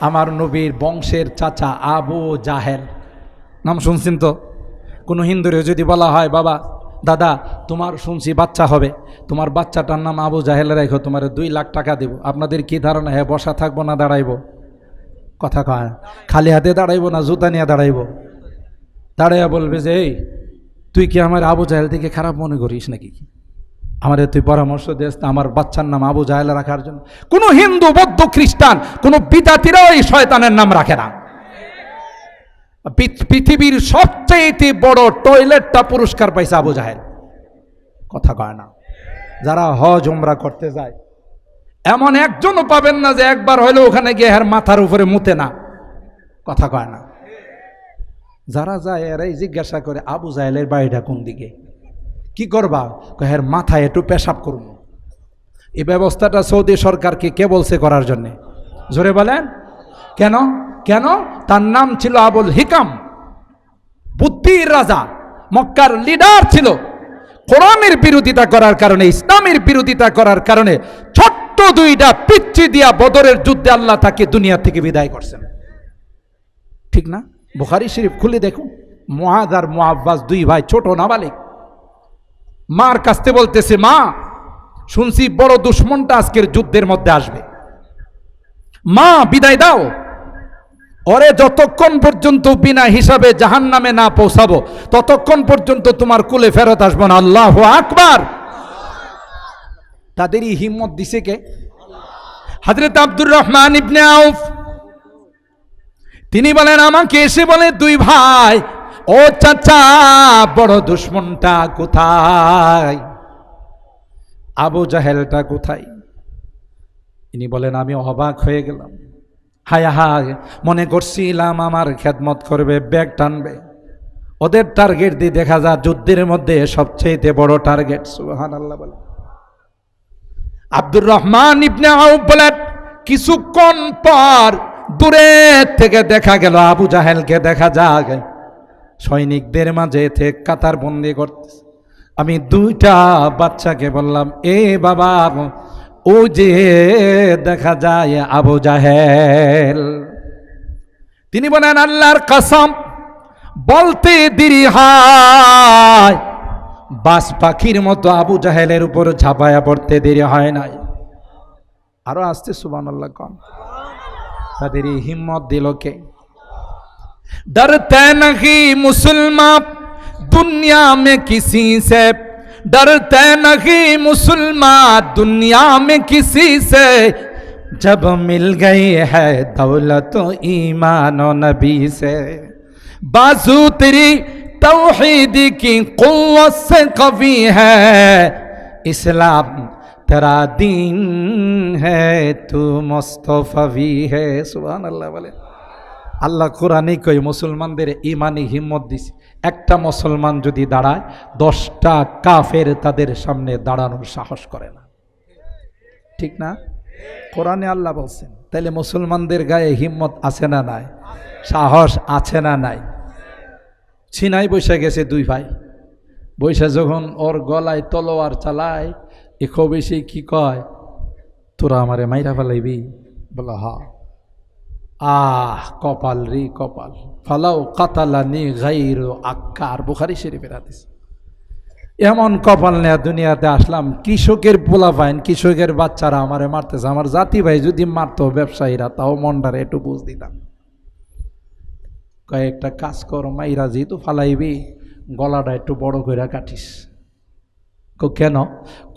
আমার নবীর বংশের চাচা আবু জাহেল। নাম শুনছেন তো? কোনো হিন্দুরে যদি বলা হয়, বাবা, দাদা, তোমার শুনছি বাচ্চা হবে। তোমার বাচ্চাটার নাম আবু জাহেল রেখো তোমার দুই লাখ টাকা দেবো। আপনাদের কি ধারণা হ্যাঁ বসা থাকব না দাঁড়াইবো? কথা কয়, খালি হাতে দাঁড়াইবো না, জুতা নিয়ে দাঁড়াইবো? দাঁড়াইয়া বলবে যে, এই, তুই কি আমার আবু জাহেল থেকে খারাপ মনে করিস নাকি? আমাদের তুই পরামর্শ দিস না, আমার বাচ্চার নাম আবু জাহেল রাখার জন্য। কোনো হিন্দু, বৌদ্ধ, খ্রিস্টান, কোনো বিদাতিরাও এই শয়তানের নাম রাখে না। পৃথিবীর সবচেয়ে বড় টয়লেটটা পুরস্কার পাইছে আবু জাহেল। কথা কয় না। যারা হজ, উমরা করতে যায়, এমন একজনও পাবেন না যে একবার হইলে ওখানে গিয়ে হের মাথার উপরে মুতে না। কথা কয় না। যারা যায় এরাই জিজ্ঞাসা করে, আবু জাহেলের বাড়িটা কোন দিকে? কি করবা? কয়, হের মাথায় একটু পেশাব করুন। এই ব্যবস্থাটা সৌদি সরকারকে কে বলছে করার জন্যে? জোরে বলেন। কেন? কেন? তার নাম ছিল আবুল হিকাম বুদ্ধির রাজা মক্কার লিডার ছিল। কোরআনের বিরোধিতা করার কারণে ইসলামের বিরোধিতা করার কারণে ছোট্ট দুইটা পিচ্ছি দিয়া বদরের যুদ্ধে আল্লাহ তাকে দুনিয়া থেকে বিদায় করছেন। ঠিক না? বুখারি শরীফ খুলে দেখুন। মহাদ আর দুই ভাই ছোট নাবালিক। মার কাছতে বলতেছে, মা, শুনছি বড় দুশ্মনটা আজকের যুদ্ধের মধ্যে আসবে। মা, বিদায় দাও। ওরে যতক্ষণ পর্যন্ত বিনা হিসাবে জাহান নামে না পৌঁছাবো, ততক্ষণ পর্যন্ত তোমার কুলে ফেরত আসব না। আল্লাহ আকবার। তাদেরই হিম্মত দিছে কে? হজরত আব্দুর রহমান ইবনে আউফ। তিনি বলেন, আমাকে এসে বলে, দুই ভাই ও চাচা, বড় দুশ্মনটা কোথায়? আবু জাহেলটা কোথায়? ইনি বলেন, আমি অবাক হয়ে গেলাম। হায় হায়, মনে করছিলাম আমার খেদমত করবে, ব্যাগ টানবে। ওদের টার্গেট দিয়ে দেখা যায়, যুদ্ধের মধ্যে সবচেয়ে বড় টার্গেট সুহান আল্লাহ বলে। আব্দুর রহমান ইবনে আউফ বলেন কিছুক্ষণ পর দূরে থেকে দেখা গেল, আবু জাহেলকে দেখা যায় সৈনিকদের মাঝে কাতার বন্দি করতেছে। আমি দুইটা বাচ্চাকে বললাম, এ বাবা, ও যে দেখা যায় আবু জাহেল। তিনি বলেন, আল্লাহর কসম, বলতে দেরি হয়। বাস পাখির মতো আবু জাহেলের উপর ঝাপায়া পড়তে দেরি হয় নাই। আরও আসতে সুবান আল্লাহ কন। তাদের হিম্মত দিল কে? ڈرتے نہیں مسلمان دنیا میں کسی سے ڈرتے نہیں مسلمان دنیا میں کسی سے۔ جب مل گئی ہے دولت و ایمان و نبی سے۔ بازو تیری توحید کی قوت سے قوی ہے۔ اسلام تیرا دین ہے، تو مصطفی ہے۔ سبحان اللہ والے আল্লাহ কোরআনই কই মুসলমানদের ইমানি হিম্মত দিছে। একটা মুসলমান যদি দাঁড়ায়, দশটা কাফের তাদের সামনে দাঁড়ানোর সাহস করে না। ঠিক না? কোরআনে আল্লাহ বলছেন, তাইলে মুসলমানদের গায়ে হিম্মত আছে না নাই? সাহস আছে না নাই? ছিনাই বৈশা গেছে দুই ভাই। বৈশা যখন ওর গলায় তলোয়ার চালায় এখো বেশি কি কয়, তোরা আমারে মাইরা ফেলাইবি? বলা হা আহ, কপাল রে কপাল। ফালাও কাতালানি গাইর আক্কার। বুখারি শরীফের হাদিস। এমন কপাল নেয়া দুনিয়াতে আসলাম, কৃষকের পোলা পাইন কৃষকের বাচ্চারা আমারে মারতেছে। আমার জাতি ভাই যদি মারতো ব্যবসায়ীরা, তাও মনটারে একটু বুঝ দিতাম। কয়েকটা কাজ কর, মাইরা যেহেতু ফালাইবি, গলাটা একটু বড় করে কাটিস। কো, কেন?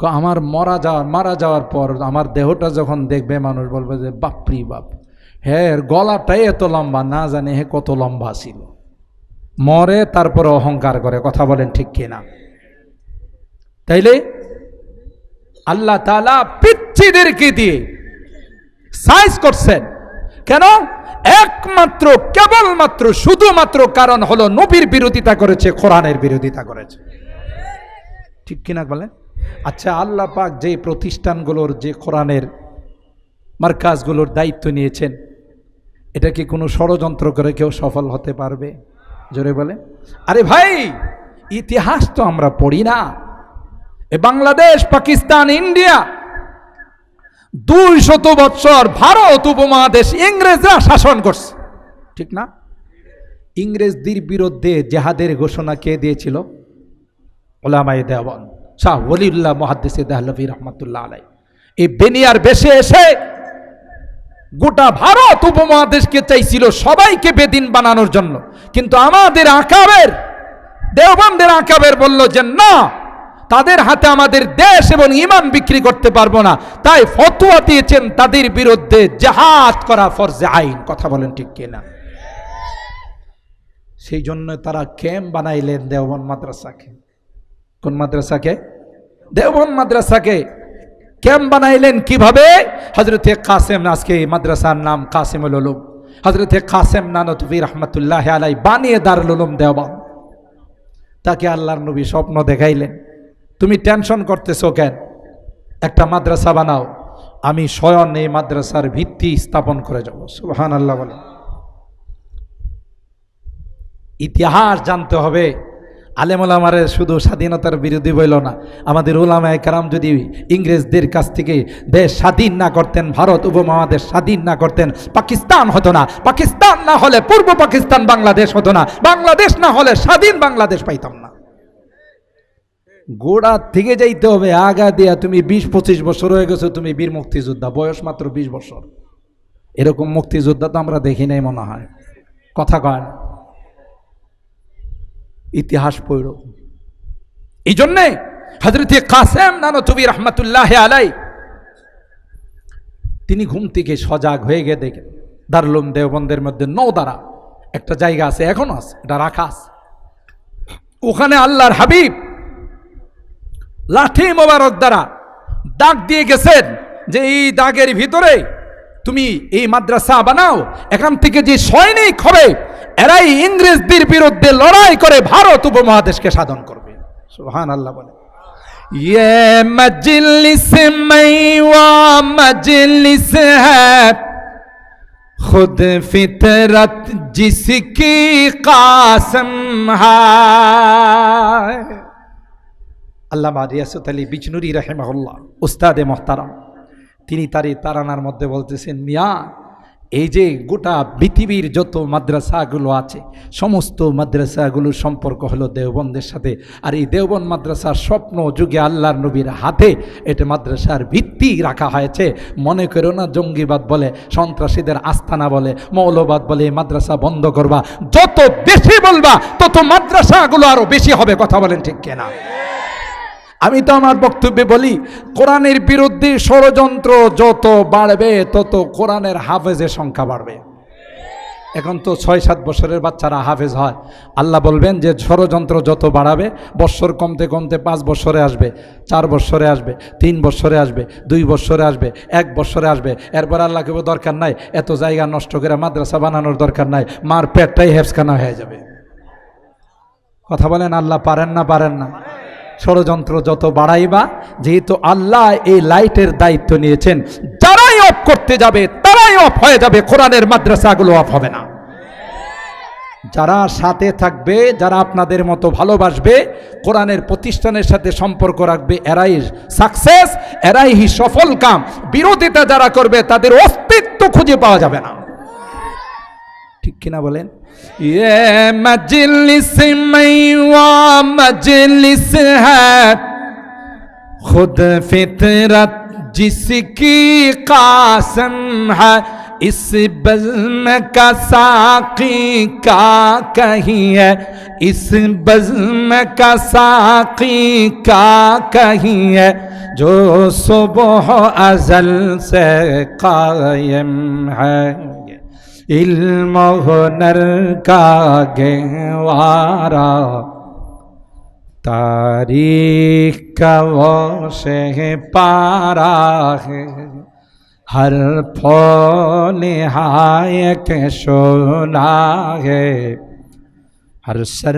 আমার মরা যাওয়ার, মারা যাওয়ার পর আমার দেহটা যখন দেখবে, মানুষ বলবে যে, বাপরি বাপ। হ্যাঁ গলাটাই এত লম্বা, না জানে হে কত লম্বা ছিল। মরে, তারপরে অহংকার করে, কথা বলেন ঠিক কিনা? তাইলে আল্লাহ তালা পিচ্ছিদেরকে দিয়ে সাইজ করছেন? কেন? একমাত্র, কেবলমাত্র, শুধুমাত্র কারণ হলো নবীর বিরোধিতা করেছে, কোরআনের বিরোধিতা করেছে। ঠিক কিনা বলেন? আচ্ছা আল্লাহ পাক যে প্রতিষ্ঠানগুলোর, যে কোরআনের মার্কাজগুলোর দায়িত্ব নিয়েছেন এটা কি কোনো ষড়যন্ত্র করে কেউ সফল হতে পারবে? জোরে বলে আরে ভাই, ইতিহাস তো আমরা পড়ি না। এ বাংলাদেশ, পাকিস্তান, ইন্ডিয়া দুই শত বৎসর ভারত উপমহাদেশ ইংরেজরা শাসন করছে। ঠিক না? ইংরেজদের বিরুদ্ধে জেহাদের ঘোষণা কে দিয়েছিল? ওলামাই দেওয়ান শাহ ওলিউল্লাহ মহাদ্দেসে দেহলভি রহমতুল্লাহ আলাই এই বেনিয়ার বেশে এসে গোটা ভারত উপমহাদেশকে চাইছিল সবাইকে বেদিন বানানোর জন্য। কিন্তু আমাদের আকাবের, দেওবন্দের আকাবের বলল যে, না, তাদের হাতে আমাদের দেশ এবং ইমান বিক্রি করতে পারব না। তাই ফতোয়া দিয়েছেন তাদের বিরুদ্ধে জাহাজ করা ফরজে আইন। কথা বলেন ঠিক কিনা? সেই জন্য তারা ক্যাম্প বানাইলেন দেওবন মাদ্রাসাকে। কোন মাদ্রাসাকে? দেওবন মাদ্রাসাকে। ক্যাম্প বানাইলেন কীভাবে? হজরতে কাসেম আজকে মাদ্রাসার নাম কাসেমুল উলুম। হজরতে কাসেম নানতবী রহমতুল্লাহ আলাই বানিয়ে দারুল উলুম দেওবন। তাকে আল্লাহর নবী স্বপ্ন দেখাইলেন। তুমি টেনশন করতেছো কেন? একটা মাদ্রাসা বানাও। আমি স্বয়ং এই মাদ্রাসার ভিত্তি স্থাপন করে যাব। সুবহান আল্লাহ বলে। ইতিহাস জানতে হবে। আলেমুলামারে শুধু স্বাধীনতার বিরোধী বইল না, আমাদের ওলামায় কারাম যদি ইংরেজদের কাছ থেকে দেশ স্বাধীন না করতেন, ভারত উপমহাদেশ স্বাধীন না করতেন, পাকিস্তান হতো না। পাকিস্তান না হলে পূর্ব পাকিস্তান, বাংলাদেশ হতো না। বাংলাদেশ না হলে স্বাধীন বাংলাদেশ পাইতাম না। গোড়া থেকে যাইতে হবে, আগা দিয়া তুমি বিশ পঁচিশ বছর হয়ে গেছো, তুমি বীর মুক্তিযোদ্ধা, বয়স মাত্র বিশ বছর। এরকম মুক্তিযোদ্ধা তো আমরা দেখি নাই মনে হয়। কথা কয় ইতিহাস পড়ল এই জন্যে হজরত কাসেম নানতুবি রহমতুল্লাহ আলাই তিনি ঘুম থেকে সজাগ হয়ে গিয়ে দেখেন দারুলুম দেওবন্দের মধ্যে নৌদারা একটা জায়গা আছে, এখনও আছে, এটা রাখা আছে। ওখানে আল্লাহর হাবিব লাঠি মোবারক দ্বারা দাগ দিয়ে গেছেন যে এই দাগের ভিতরে তুমি এই মাদ্রাসা বানাও, এখান থেকে যে সৈনিক হবে এরাই ইংরেজদের বিরুদ্ধে লড়াই করে ভারত উপমহাদেশকে সাধন করবে সুহান আল্লাহ বলে ये मजलिस मैवा मजलिस है खुद फितरत जिसकी कासम है আল্লামা রিয়াসত আলী বিজনুরি রাহেমাহুল্লাহ উস্তাদে মোহতারাম তিনি তার এই তারানার মধ্যে বলতেছেন মিয়া এই যে গোটা পৃথিবীর যত মাদ্রাসাগুলো আছে, সমস্ত মাদ্রাসাগুলোর সম্পর্ক হলো দেওবন্দের সাথে। আর এই দেওবন মাদ্রাসার স্বপ্ন যুগে আল্লাহর নবীর হাতে এটা মাদ্রাসার ভিত্তি রাখা হয়েছে। মনে করো না, জঙ্গিবাদ বলে, সন্ত্রাসীদের আস্থানা বলে, মৌলবাদ বলে মাদ্রাসা বন্ধ করবা। যত বেশি বলবা, তত মাদ্রাসাগুলো আরও বেশি হবে, কথা বলেন ঠিক কেনা? আমি তো আমার বক্তব্যে বলি, কোরআনের বিরুদ্ধে ষড়যন্ত্র যত বাড়বে, তত কোরআনের হাফেজের সংখ্যা বাড়বে। এখন তো ছয় সাত বছরের বাচ্চারা হাফেজ হয়। আল্লাহ বলবেন যে ষড়যন্ত্র যত বাড়াবে, বৎসর কমতে কমতে পাঁচ বছরে আসবে, চার বছরে আসবে, তিন বছরে আসবে, দুই বছরে আসবে, এক বছরে আসবে। এরপর আল্লাহকে দরকার নাই, এত জায়গা নষ্ট করে মাদ্রাসা বানানোর দরকার নাই, মার পেটটাই হেফসখানা হয়ে যাবে। কথা বলেন, আল্লাহ পারেন না পারেন না। ষড়যন্ত্র যত বাড়াইবা, যেহেতু আল্লাহ এই লাইটের দায়িত্ব নিয়েছেন, যারাই অফ করতে যাবে, তারাই অফ হয়ে যাবে, কোরআনের মাদ্রাসাগুলো অফ হবে না। যারা সাথে থাকবে, যারা আপনাদের মতো ভালোবাসবে, কোরআনের প্রতিষ্ঠানের সাথে সম্পর্ক রাখবে, এরাই সাকসেস এরাই হি সফল কাম। বিরোধিতা যারা করবে, তাদের অস্তিত্ব খুঁজে পাওয়া যাবে না। ঠিক কিনা বলেন? یہ مجلس میوا مجلس है खुद فطرت جس کی قاسم ہے اس بزم کا का کا کہیں ہے اس بزم کا ساقی کا کہیں ہے جو صبح ازل سے قائم علم و ہنر کا گہوارا تاریخ کا وہ سے پارا ہے۔ ہر پھول ہائے کے شولا ہے۔ ہر سر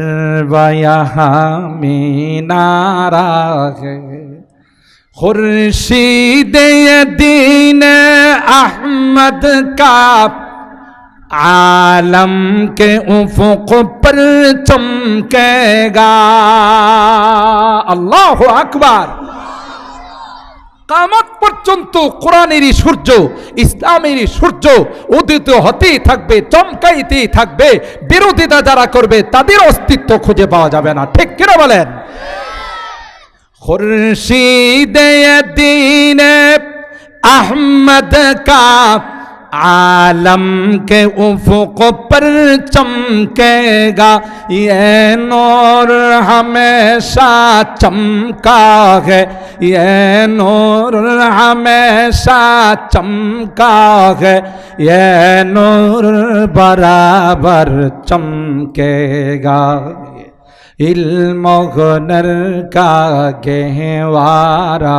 و یہاں مینارا ہے۔ خورشید دین احمد کا আলম কে افق پر چمکے گا اللہ আকবার কামত পর্যন্ত কোরআনেরই সূর্য ইসলামেরই সূর্য উদিত হতেই থাকবে চমকাইতেই থাকবে বিরোধিতা যারা করবে তাদের অস্তিত্ব খুঁজে পাওয়া যাবে না ঠিক কিনা বলেন খুরশিদ আহমদ কাপ عالم کے افق پر چمکے گا یہ نور ہمیشہ چمکا ہے یہ نور ہمیشہ چمکا ہے یہ نور برابر چمکے گا علم و غنر کا گہوارہ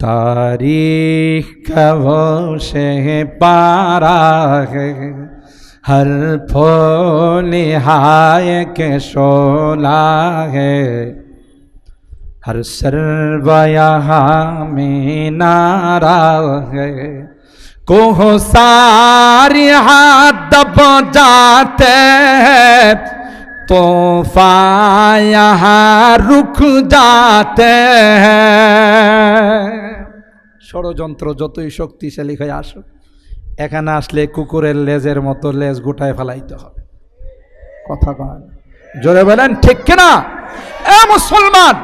تاریخ کا وہ شہ پارا ہے۔ ہر پھول ہائے کے شولا ہے۔ ہر سر یہاں میں نارا ہے۔ کوہ سار ہاتھ دب جاتے ہیں۔ توفا یہاں رک جاتے ہیں۔ ষড়যন্ত্র যতই শক্তিশালী হয়ে আসুক, এখানে আসলে কুকুরের লেজের মতো লেজ গোটায় ফেলাইতে হবে। কথা কয় জোরে বলেন, ঠিক কিনা? এ মুসলমান,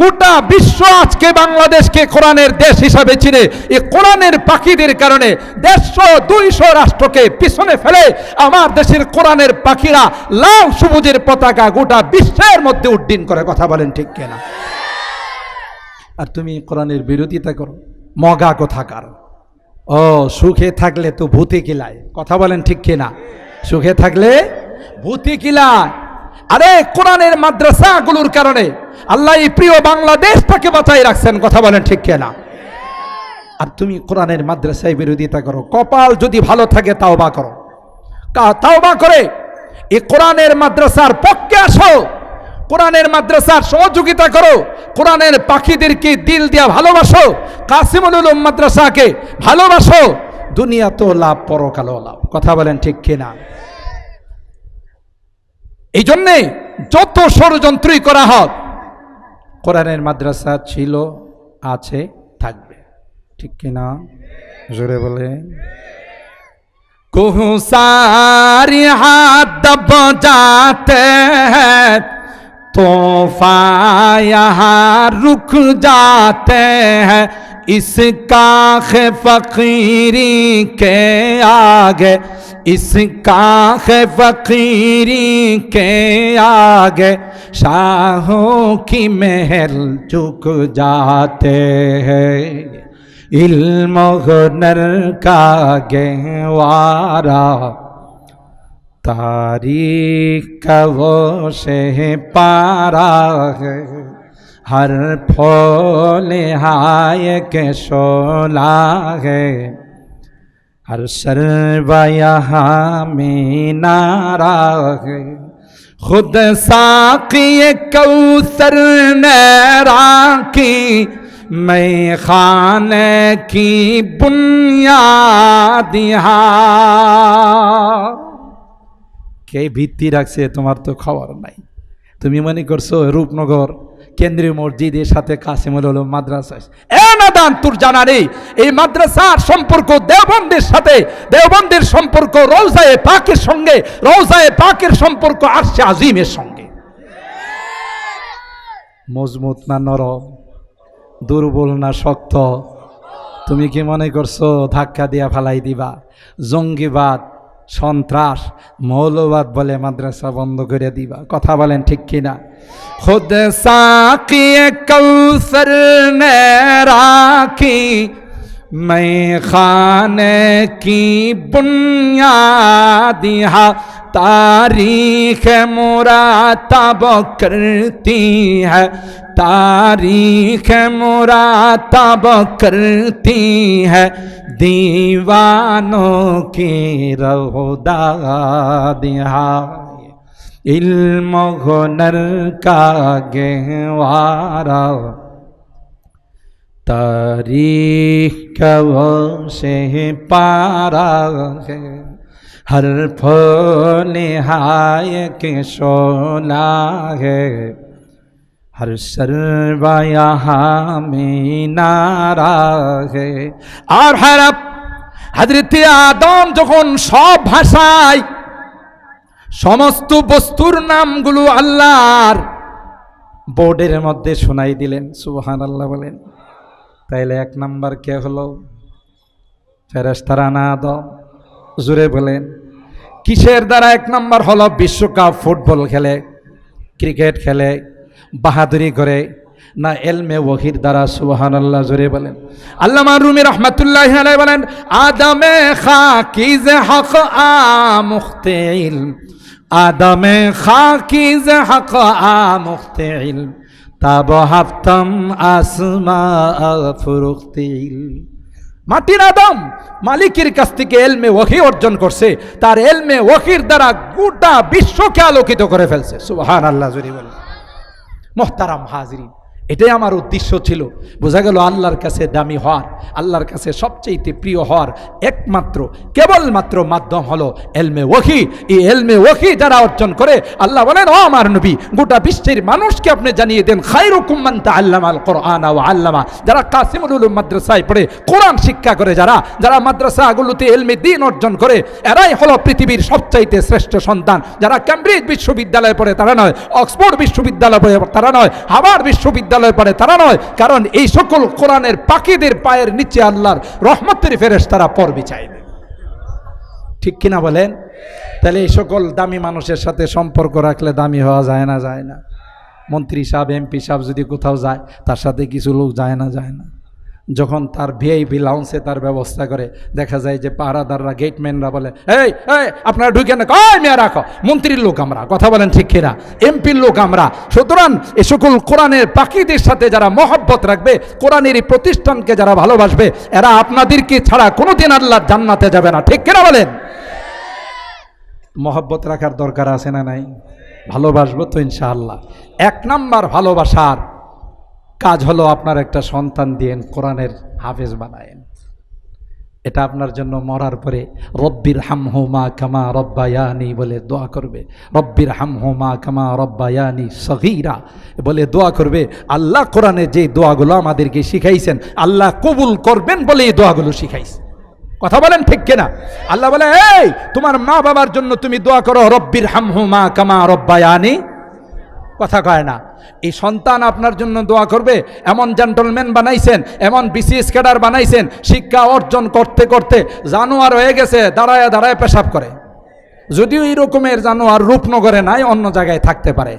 গোটা বিশ্ব আজকে বাংলাদেশকে কোরআনের দেশ হিসাবে চিনে। এই কোরআনের পাখিদের কারণে দেড়শো, দুইশো রাষ্ট্রকে পিছনে ফেলে আমার দেশের কোরআনের পাখিরা লাল সবুজের পতাকা গোটা বিশ্বের মধ্যে উড্ডীন করে। কথা বলেন, ঠিক কিনা? আর তুমি কোরআনের বিরোধিতা করো। মগা কোথাকার ও, সুখে থাকলে তো ভূতে কিলায়। কথা বলেন ঠিক কিনা? সুখে থাকলে ভূতে কিলায়। আরে, কোরআনের মাদ্রাসাগুলোর কারণে আল্লাহ এই প্রিয় বাংলাদেশটাকে বাঁচাই রাখছেন। কথা বলেন ঠিক কিনা? আর তুমি কোরআনের মাদ্রাসায় বিরোধিতা করো। কপাল যদি ভালো থাকে তাও বা করো। তাও বা করে। এই কোরআনের মাদ্রাসার পক্ষে আসো। কোরআনের মাদ্রাসার সহযোগিতা করো। কোরআনের পাখিদেরকে দিল দিয়া ভালোবাসো। কাসিমুল মাদ্রাসাকে ভালোবাসো। দুনিয়া তো লাভ পরকালও লাভ। কথা বলেন ঠিক কিনা? এই জন্যে যত ষড়যন্ত্রই করা হোক, কোরআনের মাদ্রাসা ছিল, আছে, থাকবে। ঠিক কিনা? জোরে বলে কুহু সারি হাত দব যাতে توفا یہاں رک جاتے ہیں اس کاخ فقیری کے آگے، اس کاخ فقیری کے آگے شاہوں کی محل چک جاتے ہیں۔ علم و ہنر کا گہوارہ تاریخ کا وہ سے پارا ہے۔ ہر پھول ہائے کے سولا ہے۔ ہر سرو یہاں میں نارا ہے۔ خود ساقی سر نیرا کی میں خان کی بنیاد یہاں কে ভিত্তি রাখছে, তোমার তো খবর নাই। তুমি মনে করছ রূপনগর, কেন্দ্রীয় মসজিদের সাথে কাসিমুল হলো মাদ্রাসা এ নাদান, তোর জানা নেই। এই মাদ্রাসার সম্পর্ক দেওবন্দের সাথে, দেওবন্দের সম্পর্ক রৌজায়ে পাকের সঙ্গে রৌজায়ে পাকের সম্পর্ক আরশে আজিমের সঙ্গে। মজবুত না নরম? দুর্বল না শক্ত? তুমি কি মনে করছ ধাক্কা দিয়া ফালাই দিবা? জঙ্গিবাদ সন্ত্রাস মৌলবাদ বলে মাদ্রাসা বন্ধ করে দিবা কথা বলেন ঠিক কিনা খুদ সাকি কৌসর নে রাখি मैं खाने की बुनियाद यहाँ تاریخ مراتب کرتی ہے۔ تاریخ مراتب کرتی ہے۔ دیوانوں کی رہدا دہا علم و غنر کا گہوارا تاریخ کا وہ سے پارا ہے۔ हर फूल हाय के शोला है हर शर्वा यहाँ में नारा है আর হারাপ হাজরতে আদম যখন সব ভাষায় সমস্ত বস্তুর নামগুলো আল্লাহর বোর্ডের মধ্যে শোনাই দিলেন সুবহান আল্লাহ বলেন তাইলে এক নাম্বার কে হলো ফেরেস্তারা না আদম জুড়ে বলেন কিসের দ্বারা এক নাম্বার হলো বিশ্বকাপ ফুটবল খেলে, ক্রিকেট খেলে, বাহাদুরি করে, না এলমে ওহির দ্বারা সুবহান আল্লাহ জোরে বলেন। আল্লামা রুমি রহমাতুল্লাহ বলেন, আদমে খাকিজ হক আ মুখতে ইলম খাকিজ হক আ মুখতে তাব হাফতম আসমা ফুরুখতে মাটির আদম মালিকের কাছ থেকে এলমে ওহি অর্জন করছে। তার এলমে ওহির দ্বারা গোটা বিশ্বকে আলোকিত করে ফেলছে। সুবাহ আল্লাহ মোহতারাম হাজরিন। এটাই আমার উদ্দেশ্য ছিল। বোঝা গেল আল্লাহর কাছে দামি হওয়ার, আল্লাহর কাছে সবচেয়ে প্রিয় হওয়ার একমাত্র, কেবলমাত্র মাধ্যম হলো এলমে ওহি এই এলমে ওহি যারা অর্জন করে, আল্লাহ বলেন, ও আমার নবী, গোটা বিশ্বের মানুষকে আপনি জানিয়ে দেন খাইরুকুম্মান তা আল্লামা আল ও আল্লামা। যারা কাসিমুল উলুম মাদ্রাসায় পড়ে, কোরআন শিক্ষা করে যারা যারা মাদ্রাসাগুলোতে এলমে দিন অর্জন করে, এরাই হলো পৃথিবীর সবচাইতে শ্রেষ্ঠ সন্তান। যারা ক্যামব্রিজ বিশ্ববিদ্যালয়ে পড়ে, তারা নয় অক্সফোর্ড বিশ্ববিদ্যালয়ে পড়ে, তারা নয় হাবার বিশ্ববিদ্যালয়ে পড়ে তারা নয়। কারণ এই সকল কোরআনের পাখিদের পায়ের নিচে আল্লাহর রহমতের ফেরেস তারা পড়বে চাইবে ঠিক কিনা বলেন? তাহলে এই সকল দামি মানুষের সাথে সম্পর্ক রাখলে দামি হওয়া যায় না যায় না। মন্ত্রী সাহেব, এমপি সাহেব যদি কোথাও যায়, তার সাথে কিছু লোক যায় না যায় না। যখন তার ভিআইপি লাউন্সে তার ব্যবস্থা করে, দেখা যায় যে পাহারাদাররা গেটম্যানরা বলে, এই এই, আপনারা ঢুকে না কয় মেয়ে, রাখো। মন্ত্রীর লোক আমরা, কথা বলেন ঠিক কিনা? এমপির লোক আমরা। সুতরাং এ সকল কোরআনের পাখিদের সাথে যারা মহব্বত রাখবে, কোরআনের প্রতিষ্ঠানকে যারা ভালোবাসবে, এরা আপনাদেরকে ছাড়া কোনোদিন আল্লাহ জান্নাতে যাবে না। ঠিক কিনা বলেন? মহব্বত রাখার দরকার আছে না নাই? ভালোবাসবো তো ইনশাআল্লাহ। এক নাম্বার ভালোবাসার কাজ হলো আপনার একটা সন্তান দিয়েন, কোরআনের হাফেজ বানায়েন। এটা আপনার জন্য মরার পরে, রব্বির হাম হোমা কামা রব্বায়ানি বলে দোয়া করবে। রব্বির হাম হোমা কামা রব্বায়ানি সগীরা বলে দোয়া করবে। আল্লাহ কোরআনে যে দোয়াগুলো আমাদেরকে শিখাইছেন, আল্লাহ কবুল করবেন বলে এই দোয়াগুলো শিখাইছেন কথা বলেন ঠিক কিনা? আল্লাহ বলে, এই, তোমার মা বাবার জন্য তুমি দোয়া করো, রব্বির হাম হোমা কামা রব্বায়ানি কথা কয় না। এই সন্তান আপনার জন্য দোয়া করবে, এমন জেন্টলম্যান বানাইছেন, এমন বিসিএস ক্যাডার বানাইছেন, শিক্ষা অর্জন করতে করতে জানোয়ার হয়ে গেছে, দাঁড়ায় দাঁড়ায় পেশাব করে। যদিও এই রকমের জানোয়ার রূপনগরে নাই, অন্য জায়গায় থাকতে পারে।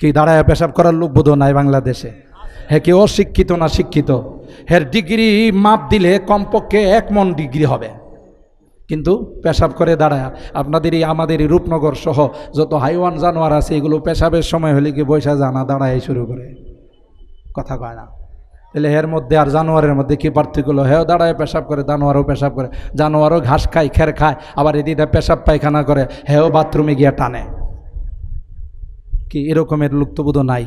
কি দাঁড়ায় পেশাব করার লোক বোধ নাই বাংলাদেশে? হ্যাঁ কি অশিক্ষিত না শিক্ষিত? হের ডিগ্রি মাপ দিলে কমপক্ষে এক মন ডিগ্রি হবে। কিন্তু পেশাব করে দাঁড়ায়। আপনাদের এই আমাদের এই রূপনগর সহ যত হাইওয়ান জানোয়ার আছে, এগুলো পেশাবের সময় হলে কি বৈশা জানা দাঁড়ায় শুরু করে। কথা কয় না। তাহলে এর মধ্যে আর জানোয়ারের মধ্যে কি পার্থক্য হলো? হেও দাঁড়ায় পেশাব করে, জানোয়ারও পেশাব করে। জানোয়ারও ঘাস খায়, খের খায়, আবার এদিকে পেশাব পায়খানা করে, হেও বাথরুমে গিয়ে টানে। কি এরকমের লুপ্তবোধ নাই?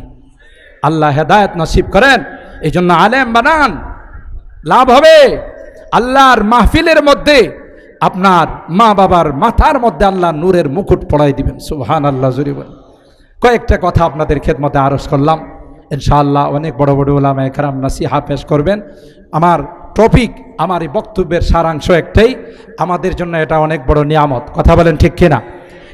আল্লাহ হেদায়ত নসিব করেন এই জন্য আলেম বানান। লাভ হবে। আল্লাহর মাহফিলের মধ্যে আপনার মা বাবার মাথার মধ্যে আল্লাহ নূরের মুকুট পড়াই দিবেন। সুহান আল্লাহ জুরি বলেন। কয়েকটা কথা আপনাদের খেদমতে আরজ করলাম। ইনশাআল্লাহ অনেক বড় বড় ওলামা একরাম নাসিহা পেশ করবেন। আমার টপিক, আমার এই বক্তব্যের সারাংশ একটাই। আমাদের জন্য এটা অনেক বড় নিয়ামত। কথা বলেন ঠিক কিনা?